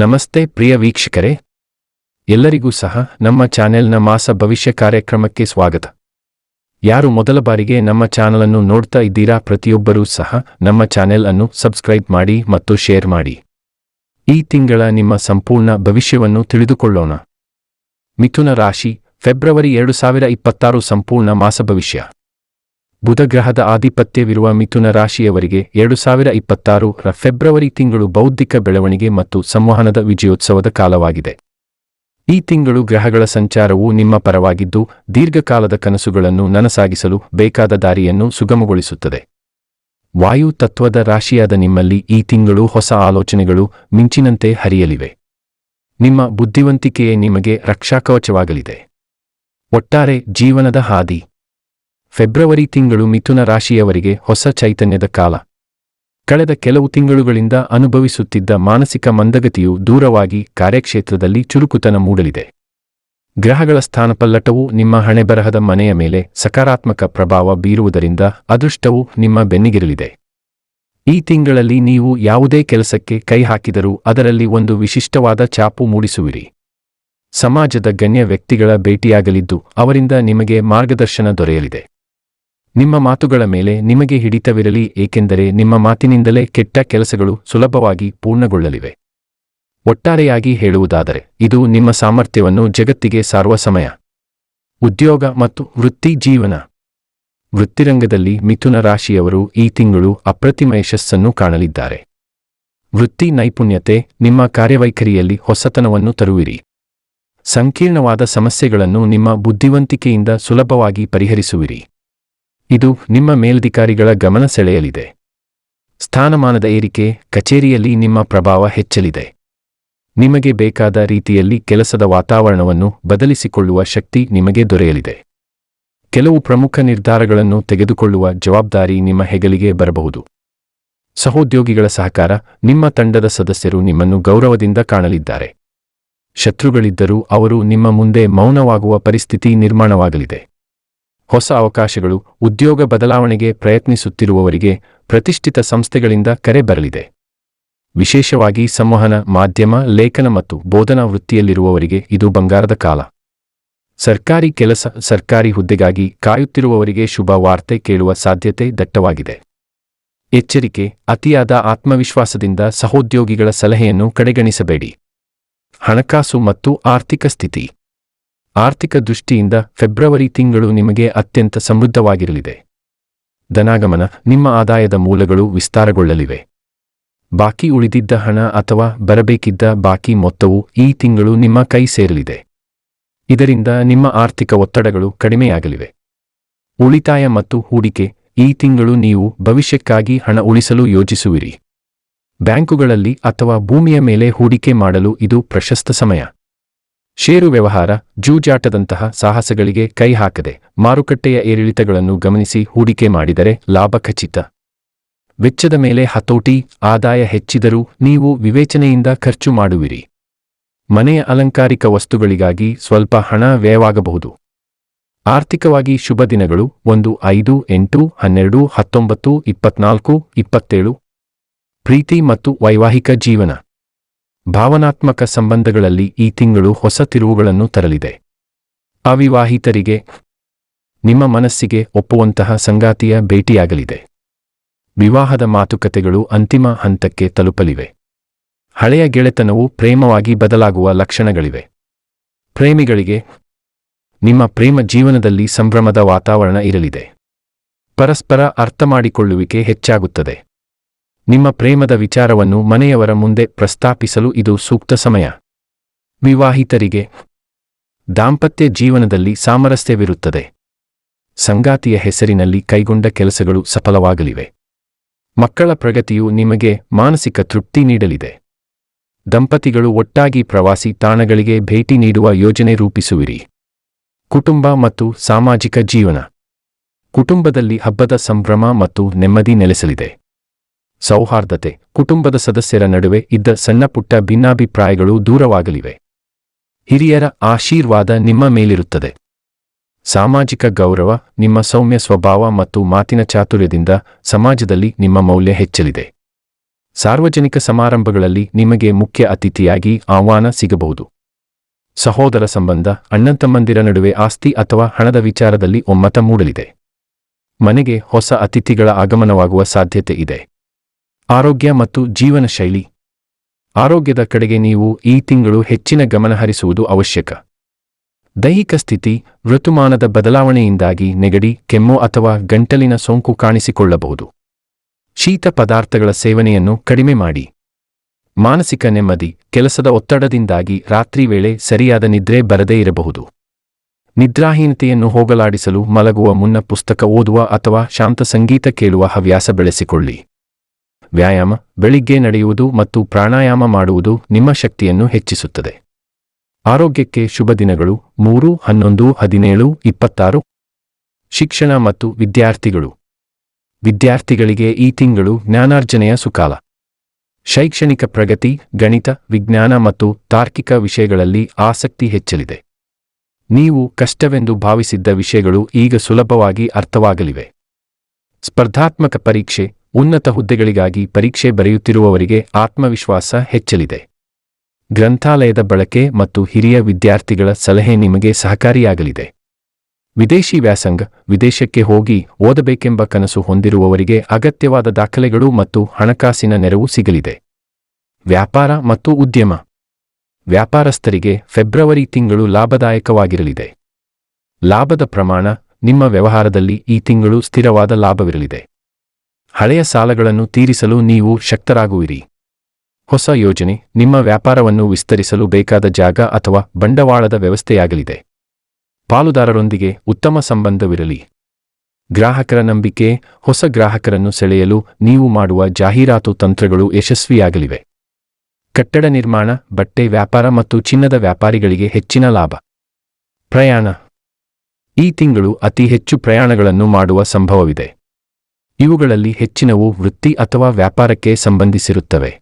ನಮಸ್ತೆ ಪ್ರಿಯ ವೀಕ್ಷಕರೇ. ಎಲ್ಲರಿಗೂ ಸಹ ನಮ್ಮ ಚಾನೆಲ್ನ ಮಾಸ ಭವಿಷ್ಯ ಕಾರ್ಯಕ್ರಮಕ್ಕೆ ಸ್ವಾಗತ. ಯಾರು ಮೊದಲ ಬಾರಿಗೆ ನಮ್ಮ ಚಾನೆಲ್ ಅನ್ನು ನೋಡ್ತಾ ಇದ್ದೀರಾ ಪ್ರತಿಯೊಬ್ಬರೂ ಸಹ ನಮ್ಮ ಚಾನೆಲ್ ಅನ್ನು ಸಬ್ಸ್ಕ್ರೈಬ್ ಮಾಡಿ ಮತ್ತು ಶೇರ್ ಮಾಡಿ. ಈ ತಿಂಗಳ ನಿಮ್ಮ ಸಂಪೂರ್ಣ ಭವಿಷ್ಯವನ್ನು ತಿಳಿದುಕೊಳ್ಳೋಣ. ಮಿಥುನ ರಾಶಿ, ಫೆಬ್ರವರಿ ಎರಡು ಸಾವಿರ ಇಪ್ಪತ್ತಾರು ಸಂಪೂರ್ಣ ಮಾಸ ಭವಿಷ್ಯ. ಬುಧ ಗ್ರಹದ ಆಧಿಪತ್ಯವಿರುವ ಮಿಥುನ ರಾಶಿಯವರಿಗೆ ಎರಡು ಸಾವಿರ ಇಪ್ಪತ್ತಾರು ಫೆಬ್ರವರಿ ತಿಂಗಳು ಬೌದ್ಧಿಕ ಬೆಳವಣಿಗೆ ಮತ್ತು ಸಂವಹನದ ವಿಜಯೋತ್ಸವದ ಕಾಲವಾಗಿದೆ. ಈ ತಿಂಗಳು ಗ್ರಹಗಳ ಸಂಚಾರವು ನಿಮ್ಮ ಪರವಾಗಿದ್ದು, ದೀರ್ಘಕಾಲದ ಕನಸುಗಳನ್ನು ನನಸಾಗಿಸಲು ಬೇಕಾದ ದಾರಿಯನ್ನು ಸುಗಮಗೊಳಿಸುತ್ತದೆ. ವಾಯು ತತ್ವದ ರಾಶಿಯಾದ ನಿಮ್ಮಲ್ಲಿ ಈ ತಿಂಗಳು ಹೊಸ ಆಲೋಚನೆಗಳು ಮಿಂಚಿನಂತೆ ಹರಿಯಲಿವೆ. ನಿಮ್ಮ ಬುದ್ಧಿವಂತಿಕೆಯೇ ನಿಮಗೆ ರಕ್ಷಾಕವಚವಾಗಲಿದೆ. ಒಟ್ಟಾರೆ ಜೀವನದ ಹಾದಿ. ಫೆಬ್ರವರಿ ತಿಂಗಳು ಮಿಥುನ ರಾಶಿಯವರಿಗೆ ಹೊಸ ಚೈತನ್ಯದ ಕಾಲ. ಕಳೆದ ಕೆಲವು ತಿಂಗಳುಗಳಿಂದ ಅನುಭವಿಸುತ್ತಿದ್ದ ಮಾನಸಿಕ ಮಂದಗತಿಯು ದೂರವಾಗಿ ಕಾರ್ಯಕ್ಷೇತ್ರದಲ್ಲಿ ಚುರುಕುತನ ಮೂಡಲಿದೆ. ಗ್ರಹಗಳ ಸ್ಥಾನಪಲ್ಲಟವು ನಿಮ್ಮ ಹಣೆಬರಹದ ಮನೆಯ ಮೇಲೆ ಸಕಾರಾತ್ಮಕ ಪ್ರಭಾವ ಬೀರುವುದರಿಂದ ಅದೃಷ್ಟವು ನಿಮ್ಮ ಬೆನ್ನಿಗಿರಲಿದೆ. ಈ ತಿಂಗಳಲ್ಲಿ ನೀವು ಯಾವುದೇ ಕೆಲಸಕ್ಕೆ ಕೈ ಹಾಕಿದರೂ ಅದರಲ್ಲಿ ಒಂದು ವಿಶಿಷ್ಟವಾದ ಚಾಪು ಮೂಡಿಸುವಿರಿ. ಸಮಾಜದ ಗಣ್ಯ ವ್ಯಕ್ತಿಗಳ ಭೇಟಿಯಾಗಲಿದ್ದು ಅವರಿಂದ ನಿಮಗೆ ಮಾರ್ಗದರ್ಶನ ದೊರೆಯಲಿದೆ. ನಿಮ್ಮ ಮಾತುಗಳ ಮೇಲೆ ನಿಮಗೆ ಹಿಡಿತವಿರಲಿ, ಏಕೆಂದರೆ ನಿಮ್ಮ ಮಾತಿನಿಂದಲೇ ಕೆಟ್ಟ ಕೆಲಸಗಳು ಸುಲಭವಾಗಿ ಪೂರ್ಣಗೊಳ್ಳಲಿವೆ. ಒಟ್ಟಾರೆಯಾಗಿ ಹೇಳುವುದಾದರೆ, ಇದು ನಿಮ್ಮ ಸಾಮರ್ಥ್ಯವನ್ನು ಜಗತ್ತಿಗೆ ಸಾರುವ ಸಮಯ. ಉದ್ಯೋಗ ಮತ್ತು ವೃತ್ತಿ ಜೀವನ. ವೃತ್ತಿರಂಗದಲ್ಲಿ ಮಿಥುನ ರಾಶಿಯವರು ಈ ತಿಂಗಳು ಅಪ್ರತಿಮ ಯಶಸ್ಸನ್ನು ಕಾಣಲಿದ್ದಾರೆ. ವೃತ್ತಿ ನೈಪುಣ್ಯತೆ, ನಿಮ್ಮ ಕಾರ್ಯವೈಖರಿಯಲ್ಲಿ ಹೊಸತನವನ್ನು ತರುವಿರಿ. ಸಂಕೀರ್ಣವಾದ ಸಮಸ್ಯೆಗಳನ್ನು ನಿಮ್ಮ ಬುದ್ಧಿವಂತಿಕೆಯಿಂದ ಸುಲಭವಾಗಿ ಪರಿಹರಿಸುವಿರಿ. ಇದು ನಿಮ್ಮ ಮೇಲಧಿಕಾರಿಗಳ ಗಮನ ಸೆಳೆಯಲಿದೆ. ಸ್ಥಾನಮಾನದ ಏರಿಕೆ ಕಚೇರಿಯಲ್ಲಿ ನಿಮ್ಮ ಪ್ರಭಾವ ಹೆಚ್ಚಲಿದೆ. ನಿಮಗೆ ಬೇಕಾದ ರೀತಿಯಲ್ಲಿ ಕೆಲಸದ ವಾತಾವರಣವನ್ನು ಬದಲಿಸಿಕೊಳ್ಳುವ ಶಕ್ತಿ ನಿಮಗೆ ದೊರೆಯಲಿದೆ. ಕೆಲವು ಪ್ರಮುಖ ನಿರ್ಧಾರಗಳನ್ನು ತೆಗೆದುಕೊಳ್ಳುವ ಜವಾಬ್ದಾರಿ ನಿಮ್ಮ ಹೆಗಲಿಗೆ ಬರಬಹುದು. ಸಹೋದ್ಯೋಗಿಗಳ ಸಹಕಾರ, ನಿಮ್ಮ ತಂಡದ ಸದಸ್ಯರು ನಿಮ್ಮನ್ನು ಗೌರವದಿಂದ ಕಾಣಲಿದ್ದಾರೆ. ಶತ್ರುಗಳಿದ್ದರೂ ಅವರು ನಿಮ್ಮ ಮುಂದೆ ಮೌನವಾಗುವ ಪರಿಸ್ಥಿತಿ ನಿರ್ಮಾಣವಾಗಲಿದೆ. ಹೊಸ ಅವಕಾಶಗಳು, ಉದ್ಯೋಗ ಬದಲಾವಣೆಗೆ ಪ್ರಯತ್ನಿಸುತ್ತಿರುವವರಿಗೆ ಪ್ರತಿಷ್ಠಿತ ಸಂಸ್ಥೆಗಳಿಂದ ಕರೆ ಬರಲಿದೆ. ವಿಶೇಷವಾಗಿ ಸಂವಹನ, ಮಾಧ್ಯಮ, ಲೇಖನ ಮತ್ತು ಬೋಧನಾ ವೃತ್ತಿಯಲ್ಲಿರುವವರಿಗೆ ಇದು ಬಂಗಾರದ ಕಾಲ. ಸರ್ಕಾರಿ ಕೆಲಸ, ಸರ್ಕಾರಿ ಹುದ್ದೆಗಾಗಿ ಕಾಯುತ್ತಿರುವವರಿಗೆ ಶುಭ ವಾರ್ತೆ ಕೇಳುವ ಸಾಧ್ಯತೆ ದಟ್ಟವಾಗಿದೆ. ಎಚ್ಚರಿಕೆ, ಅತಿಯಾದ ಆತ್ಮವಿಶ್ವಾಸದಿಂದ ಸಹೋದ್ಯೋಗಿಗಳ ಸಲಹೆಯನ್ನು ಕಡೆಗಣಿಸಬೇಡಿ. ಹಣಕಾಸು ಮತ್ತು ಆರ್ಥಿಕ ಸ್ಥಿತಿ. ಆರ್ಥಿಕ ದೃಷ್ಟಿಯಿಂದ ಫೆಬ್ರವರಿ ತಿಂಗಳು ನಿಮಗೆ ಅತ್ಯಂತ ಸಮೃದ್ಧವಾಗಿರಲಿದೆ. ಧನಾಗಮನ, ನಿಮ್ಮ ಆದಾಯದ ಮೂಲಗಳು ವಿಸ್ತಾರಗೊಳ್ಳಲಿವೆ. ಬಾಕಿ ಉಳಿದಿದ್ದ ಹಣ ಅಥವಾ ಬರಬೇಕಿದ್ದ ಬಾಕಿ ಮೊತ್ತವು ಈ ತಿಂಗಳು ನಿಮ್ಮ ಕೈ ಸೇರಲಿದೆ. ಇದರಿಂದ ನಿಮ್ಮ ಆರ್ಥಿಕ ಒತ್ತಡಗಳು ಕಡಿಮೆಯಾಗಲಿವೆ. ಉಳಿತಾಯ ಮತ್ತು ಹೂಡಿಕೆ, ಈ ತಿಂಗಳು ನೀವು ಭವಿಷ್ಯಕ್ಕಾಗಿ ಹಣ ಉಳಿಸಲು ಯೋಜಿಸುವಿರಿ. ಬ್ಯಾಂಕುಗಳಲ್ಲಿ ಅಥವಾ ಭೂಮಿಯ ಮೇಲೆ ಹೂಡಿಕೆ ಮಾಡಲು ಇದು ಪ್ರಶಸ್ತ ಸಮಯ. ಷೇರು ವ್ಯವಹಾರ ಜೂಜಾಟದಂತಹ ಸಾಹಸಗಳಿಗೆ ಕೈ ಹಾಕದೆ ಮಾರುಕಟ್ಟೆಯ ಏರಿಳಿತಗಳನ್ನು ಗಮನಿಸಿ ಹೂಡಿಕೆ ಮಾಡಿದರೆ ಲಾಭ ಖಚಿತ. ವೆಚ್ಚದ ಮೇಲೆ ಹತೋಟಿ, ಆದಾಯ ಹೆಚ್ಚಿದರೂ ನೀವು ವಿವೇಚನೆಯಿಂದ ಖರ್ಚು ಮಾಡುವಿರಿ. ಮನೆಯ ಅಲಂಕಾರಿಕ ವಸ್ತುಗಳಿಗಾಗಿ ಸ್ವಲ್ಪ ಹಣ ವ್ಯಯವಾಗಬಹುದು. ಆರ್ಥಿಕವಾಗಿ ಶುಭ ದಿನಗಳು ಒಂದು ಐದು ಎಂಟು ಹನ್ನೆರಡು ಹತ್ತೊಂಬತ್ತು ಇಪ್ಪತ್ನಾಲ್ಕು ಇಪ್ಪತ್ತೇಳು. ಪ್ರೀತಿ ಮತ್ತು ವೈವಾಹಿಕ ಜೀವನ. ಭಾವನಾತ್ಮಕ ಸಂಬಂಧಗಳಲ್ಲಿ ಈ ತಿಂಗಳು ಹೊಸ ತಿರುವುಗಳನ್ನು ತರಲಿದೆ. ಅವಿವಾಹಿತರಿಗೆ, ನಿಮ್ಮ ಮನಸ್ಸಿಗೆ ಒಪ್ಪುವಂತಹ ಸಂಗಾತಿಯ ಭೇಟಿಯಾಗಲಿದೆ. ವಿವಾಹದ ಮಾತುಕತೆಗಳು ಅಂತಿಮ ಹಂತಕ್ಕೆ ತಲುಪಲಿವೆ. ಹಳೆಯ ಗೆಳೆತನವು ಪ್ರೇಮವಾಗಿ ಬದಲಾಗುವ ಲಕ್ಷಣಗಳಿವೆ. ಪ್ರೇಮಿಗಳಿಗೆ, ನಿಮ್ಮ ಪ್ರೇಮ ಜೀವನದಲ್ಲಿ ಸಂಭ್ರಮದ ವಾತಾವರಣ ಇರಲಿದೆ. ಪರಸ್ಪರ ಅರ್ಥಮಾಡಿಕೊಳ್ಳುವಿಕೆ ಹೆಚ್ಚಾಗುತ್ತದೆ. ನಿಮ್ಮ ಪ್ರೇಮದ ವಿಚಾರವನ್ನು ಮನೆಯವರ ಮುಂದೆ ಪ್ರಸ್ತಾಪಿಸಲು ಇದು ಸೂಕ್ತ ಸಮಯ. ವಿವಾಹಿತರಿಗೆ ದಾಂಪತ್ಯ ಜೀವನದಲ್ಲಿ ಸಾಮರಸ್ಯವಿರುತ್ತದೆ. ಸಂಗಾತಿಯ ಹೆಸರಿನಲ್ಲಿ ಕೈಗೊಂಡ ಕೆಲಸಗಳು ಸಫಲವಾಗಲಿವೆ. ಮಕ್ಕಳ ಪ್ರಗತಿಯು ನಿಮಗೆ ಮಾನಸಿಕ ತೃಪ್ತಿ ನೀಡಲಿದೆ. ದಂಪತಿಗಳು ಒಟ್ಟಾಗಿ ಪ್ರವಾಸಿ ತಾಣಗಳಿಗೆ ಭೇಟಿ ನೀಡುವ ಯೋಜನೆ ರೂಪಿಸುವಿರಿ. ಕುಟುಂಬ ಮತ್ತು ಸಾಮಾಜಿಕ ಜೀವನ. ಕುಟುಂಬದಲ್ಲಿ ಹಬ್ಬದ ಸಂಭ್ರಮ ಮತ್ತು ನೆಮ್ಮದಿ ನೆಲೆಸಲಿದೆ. ಸೌಹಾರ್ದತೆ, ಕುಟುಂಬದ ಸದಸ್ಯರ ನಡುವೆ ಇದ್ದ ಸಣ್ಣಪುಟ್ಟ ಭಿನ್ನಾಭಿಪ್ರಾಯಗಳು ದೂರವಾಗಲಿವೆ. ಹಿರಿಯರ ಆಶೀರ್ವಾದ ನಿಮ್ಮ ಮೇಲಿರುತ್ತದೆ. ಸಾಮಾಜಿಕ ಗೌರವ, ನಿಮ್ಮ ಸೌಮ್ಯ ಸ್ವಭಾವ ಮತ್ತು ಮಾತಿನ ಚಾತುರ್ಯದಿಂದ ಸಮಾಜದಲ್ಲಿ ನಿಮ್ಮ ಮೌಲ್ಯ ಹೆಚ್ಚಲಿದೆ. ಸಾರ್ವಜನಿಕ ಸಮಾರಂಭಗಳಲ್ಲಿ ನಿಮಗೆ ಮುಖ್ಯ ಅತಿಥಿಯಾಗಿ ಆಹ್ವಾನ ಸಿಗಬಹುದು. ಸಹೋದರ ಸಂಬಂಧ ಅಣ್ಣತಮ್ಮಂದಿರ ನಡುವೆ ಆಸ್ತಿ ಅಥವಾ ಹಣದ ವಿಚಾರದಲ್ಲಿ ಒಮ್ಮತ ಮೂಡಲಿದೆ. ಮನೆಗೆ ಹೊಸ ಅತಿಥಿಗಳ ಆಗಮನವಾಗುವ ಸಾಧ್ಯತೆ ಇದೆ. ಆರೋಗ್ಯ ಮತ್ತು ಜೀವನ ಶೈಲಿ. ಆರೋಗ್ಯದ ಕಡೆಗೆ ನೀವು ಈ ತಿಂಗಳು ಹೆಚ್ಚಿನ ಗಮನ ಹರಿಸುವುದು ಅವಶ್ಯಕ. ದೈಹಿಕ ಸ್ಥಿತಿ, ಋತುಮಾನದ ಬದಲಾವಣೆಯಿಂದಾಗಿ ನೆಗಡಿ, ಕೆಮ್ಮು ಅಥವಾ ಗಂಟಲಿನ ಸೋಂಕು ಕಾಣಿಸಿಕೊಳ್ಳಬಹುದು. ಶೀತ ಪದಾರ್ಥಗಳ ಸೇವನೆಯನ್ನು ಕಡಿಮೆ ಮಾಡಿ. ಮಾನಸಿಕ ನೆಮ್ಮದಿ, ಕೆಲಸದ ಒತ್ತಡದಿಂದಾಗಿ ರಾತ್ರಿ ವೇಳೆ ಸರಿಯಾದ ನಿದ್ರೆ ಬರದೇ ಇರಬಹುದು. ನಿದ್ರಾಹೀನತೆಯನ್ನು ಹೋಗಲಾಡಿಸಲು ಮಲಗುವ ಮುನ್ನ ಪುಸ್ತಕ ಓದುವ ಅಥವಾ ಶಾಂತ ಸಂಗೀತ ಕೇಳುವ ಹವ್ಯಾಸ ಬೆಳೆಸಿಕೊಳ್ಳಿ. ವ್ಯಾಯಾಮ, ಬೆಳಿಗ್ಗೆ ನಡೆಯುವುದು ಮತ್ತು ಪ್ರಾಣಾಯಾಮ ಮಾಡುವುದು ನಿಮ್ಮ ಶಕ್ತಿಯನ್ನು ಹೆಚ್ಚಿಸುತ್ತದೆ. ಆರೋಗ್ಯಕ್ಕೆ ಶುಭ ದಿನಗಳು. ಮೂರು, ಹನ್ನೊಂದು, ಹದಿನೇಳು, ಇಪ್ಪತ್ತಾರು. ಶಿಕ್ಷಣ ಮತ್ತು ವಿದ್ಯಾರ್ಥಿಗಳು. ವಿದ್ಯಾರ್ಥಿಗಳಿಗೆ ಈ ತಿಂಗಳು ಜ್ಞಾನಾರ್ಜನೆಯ ಸುಕಾಲ. ಶೈಕ್ಷಣಿಕ ಪ್ರಗತಿ, ಗಣಿತ, ವಿಜ್ಞಾನ ಮತ್ತು ತಾರ್ಕಿಕ ವಿಷಯಗಳಲ್ಲಿ ಆಸಕ್ತಿ ಹೆಚ್ಚಲಿದೆ. ನೀವು ಕಷ್ಟವೆಂದು ಭಾವಿಸಿದ್ದ ವಿಷಯಗಳು ಈಗ ಸುಲಭವಾಗಿ ಅರ್ಥವಾಗಲಿವೆ. ಸ್ಪರ್ಧಾತ್ಮಕ ಪರೀಕ್ಷೆ ಉನ್ನತ ಹುದ್ದೆಗಳಿಗಾಗಿ ಪರೀಕ್ಷೆ ಬರೆಯುತ್ತಿರುವವರಿಗೆ ಆತ್ಮವಿಶ್ವಾಸ ಹೆಚ್ಚಲಿದೆ. ಗ್ರಂಥಾಲಯದ ಬಳಕೆ ಮತ್ತು ಹಿರಿಯ ವಿದ್ಯಾರ್ಥಿಗಳ ಸಲಹೆ ನಿಮಗೆ ಸಹಕಾರಿಯಾಗಲಿದೆ. ವಿದೇಶಿ ವ್ಯಾಸಂಗ, ವಿದೇಶಕ್ಕೆ ಹೋಗಿ ಓದಬೇಕೆಂಬ ಕನಸು ಹೊಂದಿರುವವರಿಗೆ ಅಗತ್ಯವಾದ ದಾಖಲೆಗಳು ಮತ್ತು ಹಣಕಾಸಿನ ನೆರವು ಸಿಗಲಿದೆ. ವ್ಯಾಪಾರ ಮತ್ತು ಉದ್ಯಮ. ವ್ಯಾಪಾರಸ್ಥರಿಗೆ ಫೆಬ್ರವರಿ ತಿಂಗಳು ಲಾಭದಾಯಕವಾಗಿರಲಿದೆ. ಲಾಭದ ಪ್ರಮಾಣ, ನಿಮ್ಮ ವ್ಯವಹಾರದಲ್ಲಿ ಈ ತಿಂಗಳು ಸ್ಥಿರವಾದ ಲಾಭವಿರಲಿದೆ. ಹಳೆಯ ಸಾಲಗಳನ್ನು ತೀರಿಸಲು ನೀವು ಶಕ್ತರಾಗುವಿರಿ. ಹೊಸ ಯೋಜನೆ, ನಿಮ್ಮ ವ್ಯಾಪಾರವನ್ನು ವಿಸ್ತರಿಸಲು ಬೇಕಾದ ಜಾಗ ಅಥವಾ ಬಂಡವಾಳದ ವ್ಯವಸ್ಥೆಯಾಗಲಿದೆ. ಪಾಲುದಾರರೊಂದಿಗೆ ಉತ್ತಮ ಸಂಬಂಧವಿರಲಿ. ಗ್ರಾಹಕರ ನಂಬಿಕೆ, ಹೊಸ ಗ್ರಾಹಕರನ್ನು ಸೆಳೆಯಲು ನೀವು ಮಾಡುವ ಜಾಹೀರಾತು ತಂತ್ರಗಳು ಯಶಸ್ವಿಯಾಗಲಿವೆ. ಕಟ್ಟಡ ನಿರ್ಮಾಣ, ಬಟ್ಟೆ ವ್ಯಾಪಾರ ಮತ್ತು ಚಿನ್ನದ ವ್ಯಾಪಾರಿಗಳಿಗೆ ಹೆಚ್ಚಿನ ಲಾಭ. ಪ್ರಯಾಣ. ಈ ತಿಂಗಳು ಅತಿ ಹೆಚ್ಚು ಪ್ರಯಾಣಗಳನ್ನು ಮಾಡುವ ಸಂಭವವಿದೆ. ಇವುಗಳಲ್ಲಿ ಹೆಚ್ಚಿನವು ವೃತ್ತಿ ಅಥವಾ ವ್ಯಾಪಾರಕ್ಕೆ ಸಂಬಂಧಿಸಿರುತ್ತವೆ.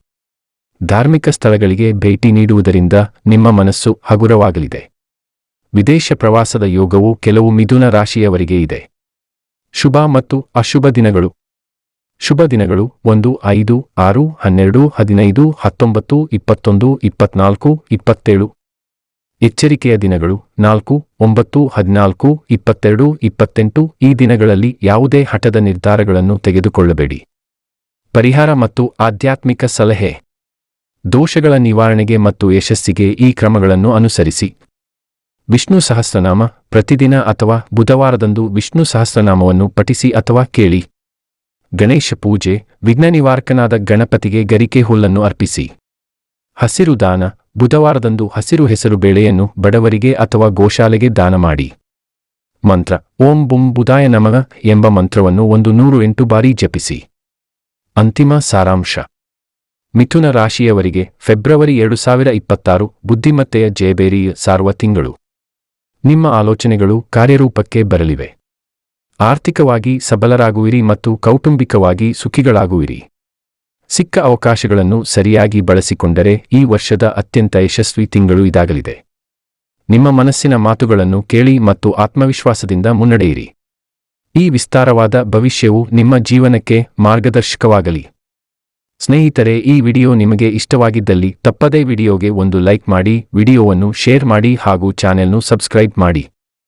ಧಾರ್ಮಿಕ ಸ್ಥಳಗಳಿಗೆ ಭೇಟಿ ನೀಡುವುದರಿಂದ ನಿಮ್ಮ ಮನಸ್ಸು ಹಗುರವಾಗಲಿದೆ. ವಿದೇಶ ಪ್ರವಾಸದ ಯೋಗವು ಕೆಲವು ಮಿಥುನ ರಾಶಿಯವರಿಗೆ ಇದೆ. ಶುಭ ಮತ್ತು ಅಶುಭ ದಿನಗಳು. ಶುಭ ದಿನಗಳು ಒಂದು, ಐದು, ಆರು, ಹನ್ನೆರಡು, ಹದಿನೈದು, ಹತ್ತೊಂಬತ್ತು, ಇಪ್ಪತ್ತೊಂದು, ಇಪ್ಪತ್ನಾಲ್ಕು, ಇಪ್ಪತ್ತೇಳು. ಎಚ್ಚರಿಕೆಯ ದಿನಗಳು ನಾಲ್ಕು, ಒಂಬತ್ತು, ಹದಿನಾಲ್ಕು, ಇಪ್ಪತ್ತೆರಡು, ಇಪ್ಪತ್ತೆಂಟು, ಈ ದಿನಗಳಲ್ಲಿ ಯಾವುದೇ ಹಠದ ನಿರ್ಧಾರಗಳನ್ನು ತೆಗೆದುಕೊಳ್ಳಬೇಡಿ. ಪರಿಹಾರ ಮತ್ತು ಆಧ್ಯಾತ್ಮಿಕ ಸಲಹೆ. ದೋಷಗಳ ನಿವಾರಣೆಗೆ ಮತ್ತು ಯಶಸ್ಸಿಗೆ ಈ ಕ್ರಮಗಳನ್ನು ಅನುಸರಿಸಿ. ವಿಷ್ಣು ಸಹಸ್ರನಾಮ ಪ್ರತಿದಿನ ಅಥವಾ ಬುಧವಾರದಂದು ವಿಷ್ಣು ಸಹಸ್ರನಾಮವನ್ನು ಪಠಿಸಿ ಅಥವಾ ಕೇಳಿ. ಗಣೇಶ ಪೂಜೆ ವಿಘ್ನ ನಿವಾರಕನಾದ ಗಣಪತಿಗೆ ಗರಿಕೆ ಹುಲ್ಲನ್ನು ಅರ್ಪಿಸಿ. ಹಸಿರು ದಾನ, ಬುಧವಾರದಂದು ಹಸಿರು ಹೆಸರು ಬೇಳೆಯನ್ನು ಬಡವರಿಗೆ ಅಥವಾ ಗೋಶಾಲೆಗೆ ದಾನ ಮಾಡಿ. ಮಂತ್ರ, ಓಂ ಬುಂ ಬುಧಾಯ ನಮಃ ಎಂಬ ಮಂತ್ರವನ್ನು ಒಂದು ನೂರು ಎಂಟು ಬಾರಿ ಜಪಿಸಿ. ಅಂತಿಮ ಸಾರಾಂಶ. ಮಿಥುನ ರಾಶಿಯವರಿಗೆ ಫೆಬ್ರವರಿ ಎರಡು ಸಾವಿರ ಇಪ್ಪತ್ತಾರು ಬುದ್ಧಿಮತ್ತೆಯ ಜಯಬೇರಿ ಸಾರುವ ತಿಂಗಳು. ನಿಮ್ಮ ಆಲೋಚನೆಗಳು ಕಾರ್ಯರೂಪಕ್ಕೆ ಬರಲಿವೆ. ಆರ್ಥಿಕವಾಗಿ ಸಬಲರಾಗುವಿರಿ ಮತ್ತು ಕೌಟುಂಬಿಕವಾಗಿ ಸುಖಿಗಳಾಗುವಿರಿ. ಸಿಕ್ಕ ಅವಕಾಶಗಳನ್ನು ಸರಿಯಾಗಿ ಬಳಸಿಕೊಂಡರೆ ಈ ವರ್ಷದ ಅತ್ಯಂತ ಯಶಸ್ವಿ ತಿಂಗಳು ಇದಾಗಲಿದೆ. ನಿಮ್ಮ ಮನಸ್ಸಿನ ಮಾತುಗಳನ್ನು ಕೇಳಿ ಮತ್ತು ಆತ್ಮವಿಶ್ವಾಸದಿಂದ ಮುನ್ನಡೆಯಿರಿ. ಈ ವಿಸ್ತಾರವಾದ ಭವಿಷ್ಯವು ನಿಮ್ಮ ಜೀವನಕ್ಕೆ ಮಾರ್ಗದರ್ಶಕವಾಗಲಿ. ಸ್ನೇಹಿತರೆ, ಈ ವಿಡಿಯೋ ನಿಮಗೆ ಇಷ್ಟವಾಗಿದ್ದಲ್ಲಿ ತಪ್ಪದೇ ವಿಡಿಯೋಗೆ ಒಂದು ಲೈಕ್ ಮಾಡಿ, ವಿಡಿಯೋವನ್ನು ಶೇರ್ ಮಾಡಿ ಹಾಗೂ ಚಾನೆಲ್ನು ಸಬ್ಸ್ಕ್ರೈಬ್ ಮಾಡಿ.